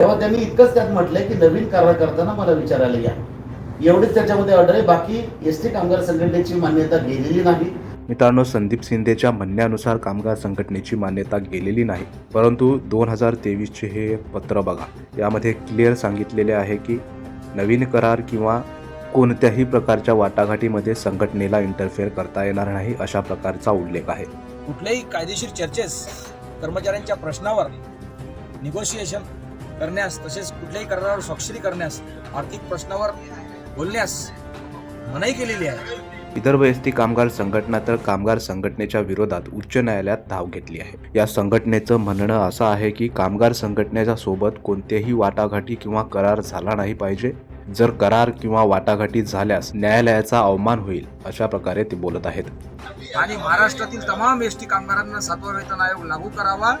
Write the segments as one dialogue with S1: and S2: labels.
S1: तेव्हा त्यांनी इतकंच त्यात म्हटलंय की नवीन करार करताना मला विचारायला या. एवढीच त्याच्यामध्ये ऑर्डर आहे. बाकी एस टी कामगार संघटनेची मान्यता गेलेली नाही.
S2: मित्रांनो संदीप शिंदेच्या म्हणण्यानुसार कामगार संघटनेची मान्यता गेलेली नाही. परंतु दोन हजार तेवीसचे हे पत्र बघा. यामध्ये क्लिअर सांगितलेले आहे की नवीन करार किंवा कोणत्याही प्रकारच्या वाटाघाटीमध्ये संघटनेला इंटरफेअर करता येणार नाही अशा प्रकारचा उल्लेख आहे.
S3: कुठल्याही कायदेशीर चर्चेस कर्मचाऱ्यांच्या प्रश्नावर निगोशिएशन करण्यास तसेच कुठल्याही करारावर स्वाक्षरी करण्यास आर्थिक प्रश्नावर बोलण्यास मनाई केलेली आहे.
S2: विदर्भ एस टी कामगार संघटना तर कामगार संघटनेच्या विरोधात उच्च न्यायालयात धाव घेतली आहे. या संघटनेचं म्हणणं असं आहे की कामगार संघटनेच्या सोबत कोणतेही वाटाघाटी किंवा करार झाला नाही पाहिजे. जर करार किंवा वाटाघाटी झाल्यास न्यायालयाचा अवमान होईल. अशा प्रकारे ते बोलत आहेत.
S3: आणि महाराष्ट्रातील तमाम एस टी कामगारांना सातवा वेतन आयोग लागू करावा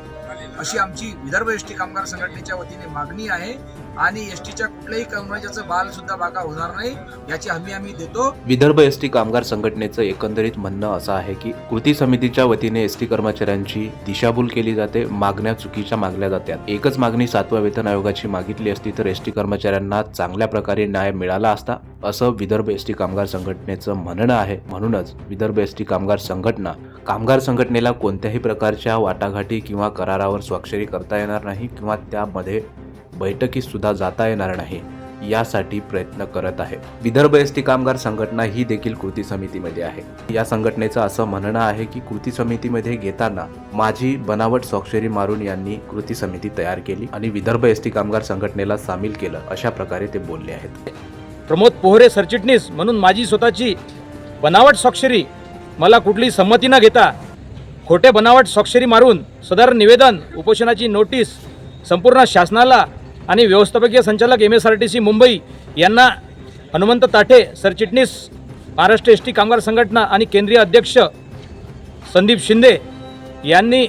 S3: अशी आमची विदर्भ एस टी कामगार संघटनेच्या वतीने मागणी आहे. आणि एस टीच्या कुठल्याही कर्मचाऱ्याचं बाल सुद्धा बाका होणार नाही याची हमी आम्ही देतो.
S2: विदर्भ एस टी कामगार संघटनेचं एकंदरीत म्हणणं असं आहे की कृती समितीच्या वतीने एस टी कर्मचाऱ्यांची दिशाभूल केली जाते मागण्या चुकीच्या मागल्या जातात. एकच मागणी सातव्या वेतन आयोगाची मागितली असती तर एस टी कर्मचाऱ्यांना चांगल्या प्रकारे न्याय मिळाला असता असं विदर्भ एस टी कामगार संघटनेचं म्हणणं आहे. म्हणूनच विदर्भ एस टी कामगार संघटना कामगार संघटनेला कोणत्याही प्रकारच्या वाटाघाटी किंवा करारावर स्वाक्षरी करता येणार नाही किंवा त्यामध्ये बैठकीसुद्धा जाता येणार नाही यासाठी प्रयत्न करत आहे. विदर्भ एस टी कामगार संघटना ही देखील कृती समितीमध्ये आहे. या संघटनेचं असं म्हणणं आहे की कृती समितीमध्ये घेताना माझी बनावट स्वाक्षरी मारून यांनी कृती समिती तयार केली आणि विदर्भ एस टी कामगार संघटनेला सामील केलं अशा प्रकारे ते बोलले आहेत.
S4: प्रमोद पोहरे सरचिटणीस म्हणून माझी स्वतःची बनावट स्वाक्षरी मला कुठली संमती न घेता खोटे बनावट स्वाक्षरी मारून सदर निवेदन उपोषणाची नोटीस संपूर्ण शासनाला आणि व्यवस्थापकीय संचालक M S R T C Mumbai यांना हनुमंत ताठे सरचिटणीस महाराष्ट्र एस टी कामगार संघटना आणि केंद्रीय अध्यक्ष संदीप शिंदे यांनी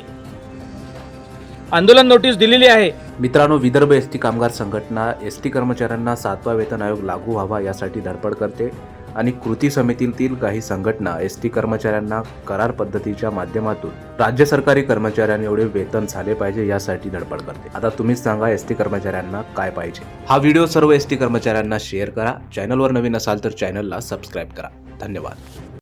S4: आंदोलन नोटीस दिलेली आहे.
S2: मित्रांनो विदर्भ एस टी कामगार संघटना एस टी कर्मचाऱ्यांना सातवा वेतन आयोग लागू व्हावा यासाठी धडपड करते आणि कृती समितीतील काही संघटना एस टी कर्मचाऱ्यांना करार पद्धतीच्या माध्यमातून राज्य सरकारी कर्मचाऱ्यांनी एवढे वेतन झाले पाहिजे यासाठी धडपड करते. आता तुम्हीच सांगा एस टी कर्मचाऱ्यांना काय पाहिजे. हा व्हिडिओ सर्व एस टी कर्मचाऱ्यांना शेअर करा. चॅनलवर नवीन असाल तर चॅनलला सबस्क्राईब करा. धन्यवाद.